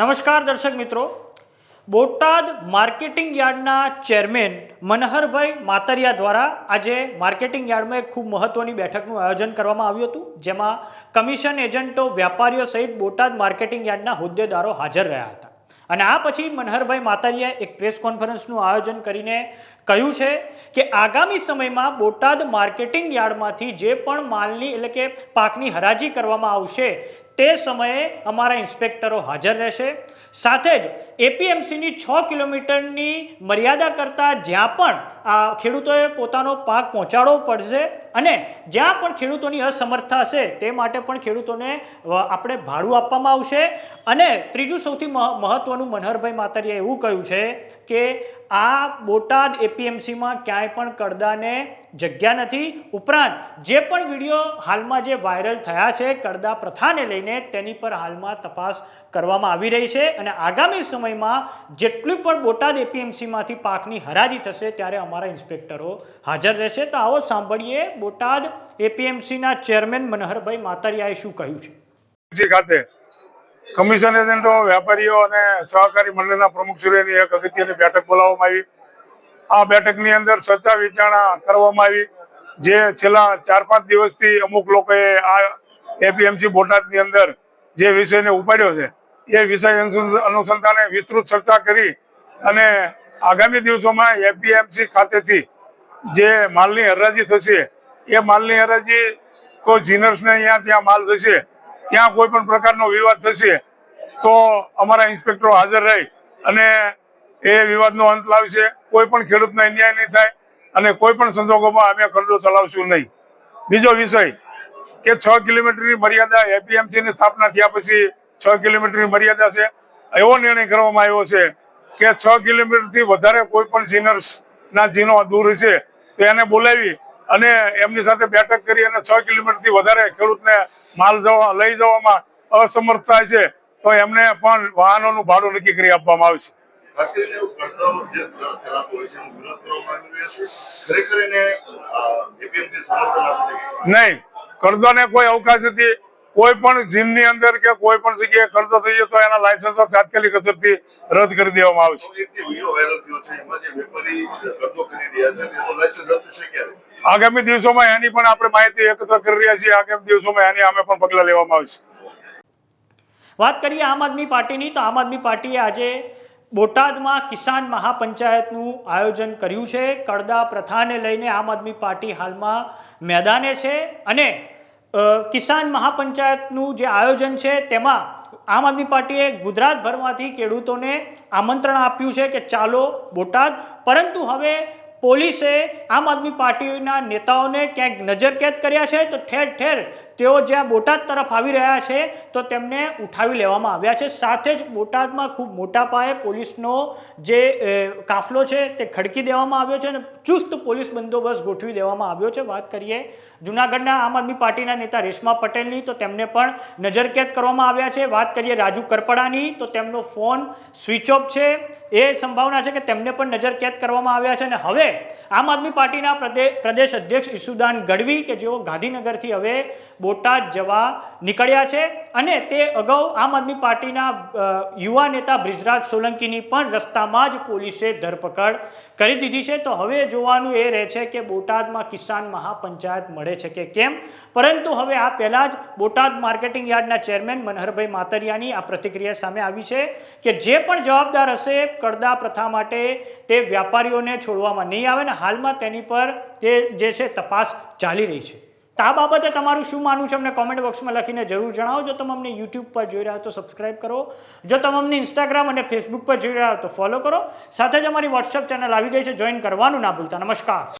નમસ્કાર દર્શક મિત્રો. બોટાદ માર્કેટિંગ યાર્ડના ચેરમેન મનહરભાઈ માતરિયા દ્વારા આજે માર્કેટિંગ યાર્ડમાં એક ખૂબ મહત્વની બેઠકનું આયોજન કરવામાં આવ્યું હતું, જેમાં કમિશન એજન્ટો, વ્યાપારીઓ સહિત બોટાદ માર્કેટિંગ યાર્ડના હોદ્દેદારો હાજર રહ્યા હતા. અને આ પછી મનહરભાઈ માતરિયાએ એક પ્રેસ કોન્ફરન્સનું આયોજન કરીને કહ્યું છે કે આગામી સમયમાં બોટાદ માર્કેટિંગ યાર્ડમાંથી જે પણ માલની એટલે કે પાકની હરાજી કરવામાં આવશે તે સમયે અમારા ઇન્સ્પેક્ટરો હાજર રહેશે. સાથે જ એપીએમસીની છ કિલોમીટરની મર્યાદા કરતાં જ્યાં પણ આ ખેડૂતોએ પોતાનો પાક પહોંચાડવો પડશે અને જ્યાં પણ ખેડૂતોની અસમર્થતા હશે તે માટે પણ ખેડૂતોને આપણે ભાડું આપવામાં આવશે. અને ત્રીજું સૌથી મહ- મહત્વનું મનહરભાઈ માતરીએ એવું કહ્યું છે કે આ બોટાદ એપીએમસીમાં ક્યાંય પણ કડદાને જગ્યા નથી. ઉપરાંત જે પણ વીડિયો હાલમાં જે વાયરલ થયા છે કડદા પ્રથાને લઈને તેની પર હાલમાં તપાસ કરવામાં આવી રહી છે અને આગામી સમયમાં જેટલું પણ બોટાદ એપીએમસીમાંથી પાકની હરાજી થશે ત્યારે અમારા ઇન્સ્પેક્ટરો હાજર રહેશે. તો આવો સાંભળીએ બોટાદ એપીએમસીના ચેરમેન મનહરભાઈ માતરિયાએ શું કહ્યું છે. ખાતે કમિશન એજન્ટો વેપારીઓ અને સહકારી મંડળના પ્રમુખશ્રીઓની એક અગત્યની બેઠક બોલાવવામાં આવી. આ બેઠકની અંદર ચર્ચા વિચારણા કરવામાં આવી. જે છેલ્લા ચાર પાંચ દિવસથી અમુક લોકોએ આ એપીએમસી બોટાદની અંદર જે વિષયને ઉપાડ્યો છે, એ વિષય અનુસં- અનુસંધાને વિસ્તૃત ચર્ચા કરી અને આગામી દિવસોમાં એપીએમસી ખાતેથી જે માલની હરાજી થશે, એ માલની હરાજી કોઈ જીનર્સને અહીંયા ત્યાં માલ જશે ત્યાં કોઈ પણ પ્રકારનો વિવાદ થશે, તો અમારા ઇન્સ્પેક્ટરો હાજર રહી અને એ વિવાદનો અંત લાવશે. કોઈ પણ ખેડૂતને અન્યાય નહીં થાય અને કોઈ પણ સંજોગોમાં અમે ખરડો ચલાવશું નહીં. બીજો વિષય કે છ કિલોમીટરની મર્યાદા એપીએમસી ની સ્થાપના થયા પછી છ કિલોમીટરની મર્યાદા છે. એવો નિર્ણય કરવામાં આવ્યો છે કે છ કિલોમીટરથી વધારે કોઈ પણ સિનર્સ ના જીનો દૂર છે તો એને બોલાવી અને એમની સાથે બેઠક કરી અને છ કિલોમીટરથી વધારે ખેડૂતને માલ જવા લઈ જવામાં અસમર્થ થાય છે તો એમને પણ વાહનોનું ભાડું નક્કી કરી આપવામાં આવશે નહીં. કરદોને કોઈ અવકાશ નથી. કોઈ પણ જીમની અંદર કે કોઈ પણ જગ્યાએ કરદો થઈ જાય તો એના લાયસન્સો તાત્કાલિક અસરથી રદ કરી દેવામાં આવશે. આગામી દિવસોમાં એની પણ આપણે માહિતી એકત્ર કરી રહ્યા છીએ. આગામી દિવસોમાં એની અમે પણ પગલાં લેવામાં આવશે. વાત કરીએ આમ આદમી પાર્ટીની તો આમ આદમી પાર્ટીએ આજે બોટાદમાં કિસાન મહાપંચાયતનું આયોજન કર્યું છે. કડદા પ્રથાને લઈને આમ આદમી પાર્ટી હાલમાં મેદાને છે અને કિસાન મહાપંચાયતનું જે આયોજન છે તેમાં આમ આદમી પાર્ટીએ ગુજરાતભરમાંથી ખેડૂતોને આમંત્રણ આપ્યું છે કે ચાલો બોટાદ, પરંતુ હવે પોલીસે આમ આદમી પાર્ટીના નેતાઓને ક્યાંક નજરકેદ કર્યા છે, તો ઠેર ઠેર તેઓ જ્યાં બોટાદ તરફ આવી રહ્યા છે, તો તેમને ઉઠાવી લેવામાં આવ્યા છે. સાથે જ બોટાદમાં ખૂબ મોટા પાયે પોલીસનો જે કાફલો છે, તે ખડકી દેવામાં આવ્યો છે અને ચુસ્ત પોલીસ બંદોબસ્ત ગોઠવી દેવામાં આવ્યો છે. વાત કરીએ જુનાગઢના આમ આદમી પાર્ટીના નેતા રેશમા પટેલની, તો તેમને પણ નજરકેદ કરવામાં આવ્યા છે. વાત કરીએ રાજુ કરપડાની, તો તેમનો ફોન સ્વિચ ઓફ છે. એ સંભાવના છે કે તેમને પણ નજરકેદ કરવામાં આવ્યા છે અને હવે આમ આદમી પાર્ટીના પ્રદેશ અધ્યક્ષ ઈસુદાન ગઢવી કે જેઓ ગાંધીનગરથી હવે બોટાદ જવા નીકળ્યા છે અને તે અગાઉ આમ આદમી પાર્ટીના યુવા નેતા બ્રિજરાજ સોલંકીની પણ રસ્તામાં જ પોલીસે ધરપકડ કરી દીધી છે. તો હવે જોવાનું એ રહે છે કે બોટાદમાં કિસાન મહાપંચાયત મળે છે કે કેમ? પરંતુ હવે આ પહેલાં જ બોટાદ માર્કેટિંગ યાર્ડના ચેરમેન મનહરભાઈ માતરિયાની આ પ્રતિક્રિયા સામે આવી છે કે જે પણ જવાબદાર હશે કડદા પ્રથા માટે તે વ્યાપારીઓને છોડવામાં નહીં આવે ને હાલમાં તેની પર તે જે છે તપાસ ચાલી રહી છે. તો આ બાબતે તમારું શું માનવું છે અમને કોમેન્ટ બોક્સમાં લખીને જરૂર જણાવો. જો તમે અમને યુટ્યુબ પર જોઈ રહ્યા હો તો સબસ્ક્રાઇબ કરો. જો તમે અમને ઇન્સ્ટાગ્રામ અને ફેસબુક પર જોઈ રહ્યા હો તો ફોલો કરો. સાથે જ અમારી વોટ્સઅપ ચેનલ આવી ગઈ છે. જોઈન કરવાનું ના ભૂલતા. નમસ્કાર.